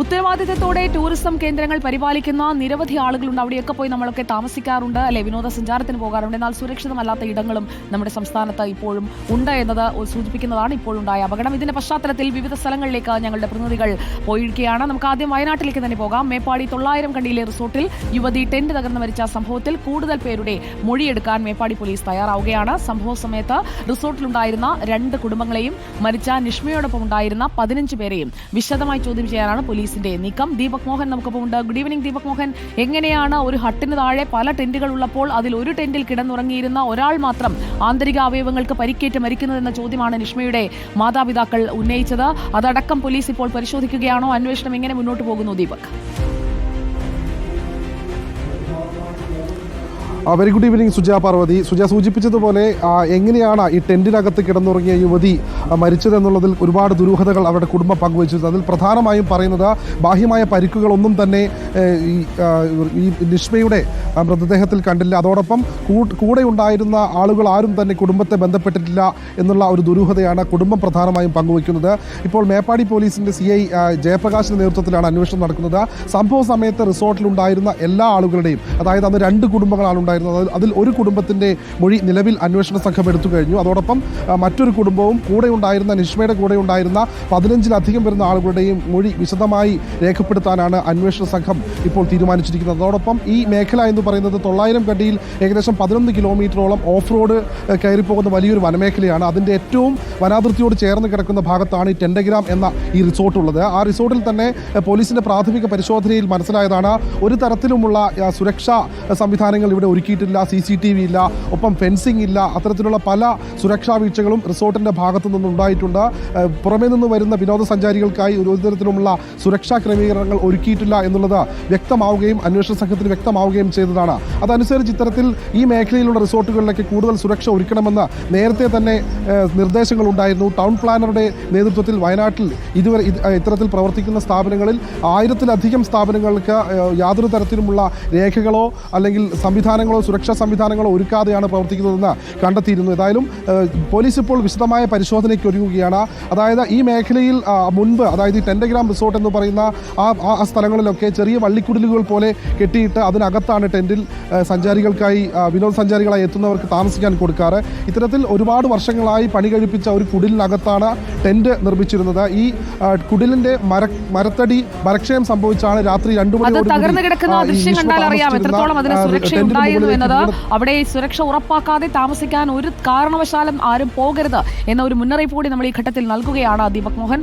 ഉത്തരവാദിത്തത്തോടെ ടൂറിസം കേന്ദ്രങ്ങൾ പരിപാലിക്കുന്ന നിരവധി ആളുകളുണ്ട്. അവിടെയൊക്കെ പോയി നമ്മളൊക്കെ താമസിക്കാറുണ്ട്. അല്ലെ വിനോദസഞ്ചാരത്തിന് പോകാറുണ്ട്. എന്നാൽ സുരക്ഷിതമല്ലാത്ത ഇടങ്ങളും നമ്മുടെ സംസ്ഥാനത്ത് ഇപ്പോഴും ഉണ്ട് എന്നത് സൂചിപ്പിക്കുന്നതാണ് ഇപ്പോഴുണ്ടായ അപകടം. ഇതിന്റെ പശ്ചാത്തലത്തിൽ വിവിധ സ്ഥലങ്ങളിലേക്ക് ഞങ്ങളുടെ പ്രതിനിധികൾ പോയിരിക്കുകയാണ്. നമുക്ക് ആദ്യം വയനാട്ടിലേക്ക് തന്നെ പോകാം. മേപ്പാടി തൊള്ളായിരം കണ്ടിയിലെ റിസോർട്ടിൽ യുവതി ടെന്റ് തകർന്ന് മരിച്ച സംഭവത്തിൽ കൂടുതൽ പേരുടെ മൊഴിയെടുക്കാൻ മേപ്പാടി പോലീസ് തയ്യാറാവുകയാണ്. സംഭവ സമയത്ത് റിസോർട്ടിലുണ്ടായിരുന്ന രണ്ട് കുടുംബങ്ങളെയും മരിച്ച നിഷ്മയോടൊപ്പം ഉണ്ടായിരുന്ന പതിനഞ്ച് പേരെയും വിശദമായി ചോദ്യം ചെയ്യാനാണ് പോലീസിന്റെ നീക്കം. ദീപക് മോഹൻ നമുക്കൊപ്പം ഉണ്ട്. Good evening Deepak Mohan. എങ്ങനെയാണ് ഒരു ഹട്ടിന് താഴെ പല ടെന്റുകൾ ഉള്ളപ്പോൾ അതിൽ ഒരു ടെന്റിൽ കിടന്നുറങ്ങിയിരുന്ന ഒരാൾ മാത്രം ആന്തരിക അവയവങ്ങൾക്ക് പരിക്കേറ്റ് മരിക്കുന്നതെന്ന ചോദ്യമാണ് നിഷ്മയുടെ മാതാപിതാക്കൾ ഉന്നയിച്ചത്. അതടക്കം പോലീസ് ഇപ്പോൾ പരിശോധിക്കുകയാണോ? അന്വേഷണം എങ്ങനെ മുന്നോട്ട് പോകുന്നു Deepak? Very good evening Suja Parvathi. Suja സൂചിപ്പിച്ചതുപോലെ എങ്ങനെയാണ് ഈ ടെന്റിനകത്ത് കിടന്നുറങ്ങിയ യുവതി മരിച്ചതെന്നുള്ളതിൽ ഒരുപാട് ദുരൂഹതകൾ അവരുടെ കുടുംബം പങ്കുവച്ചിരുന്നത് അതിൽ പ്രധാനമായും പറയുന്നത് ബാഹ്യമായ പരിക്കുകളൊന്നും തന്നെ ഈ നിഷ്മയുടെ മൃതദേഹത്തിൽ കണ്ടില്ല. അതോടൊപ്പം കൂടെ ഉണ്ടായിരുന്ന ആളുകൾ ആരും തന്നെ കുടുംബത്തെ ബന്ധപ്പെട്ടിട്ടില്ല എന്നുള്ള ഒരു ദുരൂഹതയാണ് കുടുംബം പ്രധാനമായും പങ്കുവയ്ക്കുന്നത്. ഇപ്പോൾ മേപ്പാടി പോലീസിന്റെ സി ഐ ജയപ്രകാശിന്റെ നേതൃത്വത്തിലാണ് അന്വേഷണം നടക്കുന്നത്. സംഭവ സമയത്ത് റിസോർട്ടിലുണ്ടായിരുന്ന എല്ലാ ആളുകളുടെയും അതായത് അന്ന് രണ്ട് കുടുംബങ്ങളാണ് ഉണ്ടായിരുന്നത്. അതിൽ- അതിൽ ഒരു കുടുംബത്തിന്റെ മൊഴി നിലവിൽ അന്വേഷണ സംഘം എടുത്തു കഴിഞ്ഞു. അതോടൊപ്പം മറ്റൊരു കുടുംബവും കൂടെ ഉണ്ടായിരുന്ന നിഷ്മയുടെ കൂടെ ഉണ്ടായിരുന്ന പതിനഞ്ചിലധികം വരുന്ന ആളുകളുടെയും മൊഴി വിശദമായി രേഖപ്പെടുത്താനാണ് അന്വേഷണ സംഘം ഇപ്പോൾ തീരുമാനിച്ചിരിക്കുന്നത്. അതോടൊപ്പം ഈ മേഖല എന്ന് പറയുന്നത് തൊള്ളായിരം കണ്ടിയിൽ ഏകദേശം പതിനൊന്ന് കിലോമീറ്ററോളം ഓഫ് റോഡ് കയറിപ്പോകുന്ന വലിയൊരു വനമേഖലയാണ്. അതിന്റെ ഏറ്റവും വനാതിർത്തിയോട് ചേർന്ന് കിടക്കുന്ന ഭാഗത്താണ് ഈ ടെൻഡഗ്രാം എന്ന ഈ റിസോർട്ട് ഉള്ളത്. ആ റിസോർട്ടിൽ തന്നെ പോലീസിന്റെ പ്രാഥമിക പരിശോധനയിൽ മനസ്സിലായതാണ് ഒരു തരത്തിലുമുള്ള സുരക്ഷാ സംവിധാനങ്ങൾ ഇവിടെ ഒരുക്കിയിട്ടില്ല സി സി ടി വി ഇല്ല ഒപ്പം ഫെൻസിംഗ് ഇല്ല അത്തരത്തിലുള്ള പല സുരക്ഷാ വീഴ്ചകളും റിസോർട്ടിന്റെ ഭാഗത്തു നിന്നും ഉണ്ടായിട്ടുണ്ട്. ഏഹ്, പുറമേ നിന്ന് വരുന്ന വിനോദസഞ്ചാരികൾക്കായി ഒരു തരത്തിലുമുള്ള സുരക്ഷാ ക്രമീകരണങ്ങൾ ഒരുക്കിയിട്ടില്ല എന്നുള്ളത് വ്യക്തമാവുകയും അന്വേഷണ സംഘത്തിന് വ്യക്തമാവുകയും ചെയ്തതാണ്. അതനുസരിച്ച് ഇത്തരത്തിൽ ഈ മേഖലയിലുള്ള റിസോർട്ടുകളിലേക്ക് കൂടുതൽ സുരക്ഷ ഒരുക്കണമെന്ന് നേരത്തെ തന്നെ നിർദ്ദേശങ്ങൾ ഉണ്ടായിരുന്നു ടൗൺ പ്ലാനറുടെ നേതൃത്വത്തിൽ വയനാട്ടിൽ ഇതുവരെ ഇത്- ഇത്തരത്തിൽ പ്രവർത്തിക്കുന്ന സ്ഥാപനങ്ങളിൽ ആയിരത്തിലധികം സ്ഥാപനങ്ങൾക്ക് യാതൊരു തരത്തിലുമുള്ള രേഖകളോ അല്ലെങ്കിൽ സംവിധാനങ്ങളോ സുരക്ഷാ സംവിധാനങ്ങളോ ഒരുക്കാതെയാണ് പ്രവർത്തിക്കുന്നതെന്ന് കണ്ടെത്തിയിരുന്നു. ഏതായാലും പോലീസ് ഇപ്പോൾ വിശദമായ പരിശോധനയ്ക്ക് ഒരുങ്ങുകയാണ്. അതായത് ഈ മേഖലയിൽ മുൻപ് അതായത് ഈ ടെൻഡഗ്രാം റിസോർട്ട് എന്ന് പറയുന്ന ആ ആ- സ്ഥലങ്ങളിലൊക്കെ ചെറിയ വള്ളിക്കുടലുകൾ പോലെ കെട്ടിയിട്ട് അതിനകത്താണ് ടെന്റിൽ സഞ്ചാരികൾക്കായി വിനോദസഞ്ചാരികളായി എത്തുന്നവർക്ക് താമസിക്കാൻ കൊടുക്കാറ്. ഇത്തരത്തിൽ ഒരുപാട് വർഷങ്ങളായി പണി കഴിപ്പിച്ച ഒരു കുടിലിനകത്താണ് ടെന്റ് നിർമ്മിച്ചിരുന്നത്. ഈ കുടിലിന്റെ കുടിലിന്റെ മര മരത്തടി മരക്ഷയം സംഭവിച്ചാണ് രാത്രി രണ്ടു അത് ടെന്റിന് തകർന്നു മുകളിലേക്ക് എന്നത് അവിടെ സുരക്ഷ ഉറപ്പാക്കാതെ താമസിക്കാൻ ഒരു കാരണവശാലും ആരും പോകരുത് എന്ന ഒരു മുന്നറിയിപ്പ് കൂടി നമ്മൾ ഈ ഘട്ടത്തിൽ നൽകുകയാണ് ദീപക് മോഹൻ.